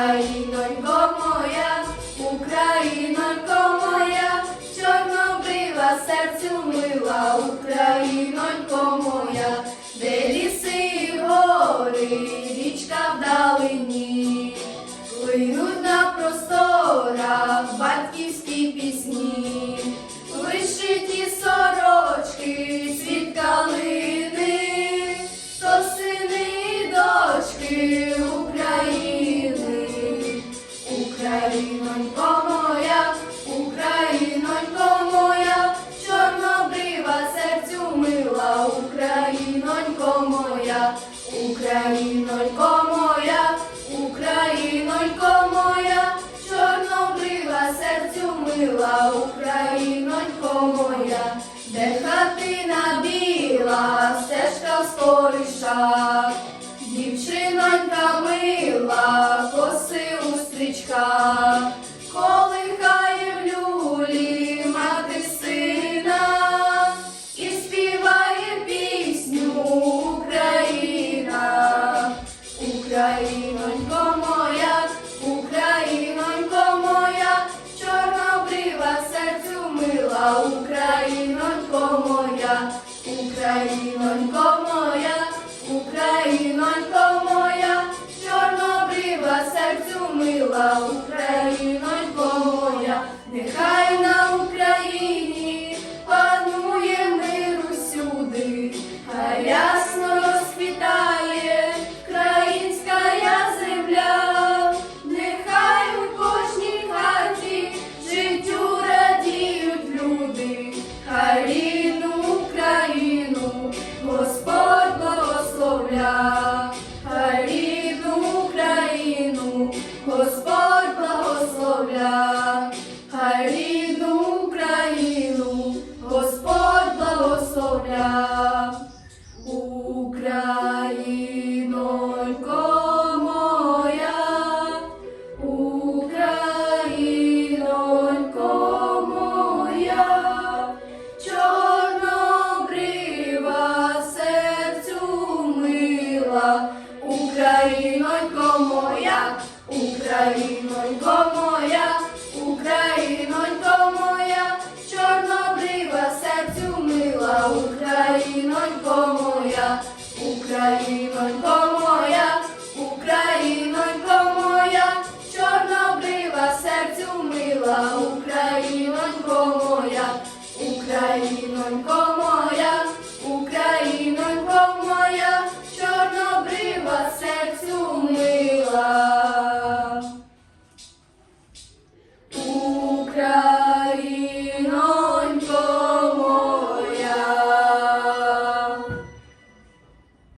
Українонько моя, Українонько моя, чорнобрива серцю мила, Українонько моя, де ліси і гори, річка вдалині, линуть на просторах батьківські пісні, Українонько моя, Українонько моя, чорнобрива серцю мила, Українонько моя, де хатина біла, стежка в споришах, дівчинонька мила, коси у стрічках, Українонько моя, Українонько моя, чорнобрива серцю мила, Українонько моя, Українонько моя, Українонько моя, чорнобрива серцю мила, Українонько Господь благословля, хай рідну Україну, Господь благословля, Україну. моя, Українонько моя, чорнобрива серцю мила, Українонько моя, Українонько моя, Українонько моя, чорнобрива серцю мила. Yeah.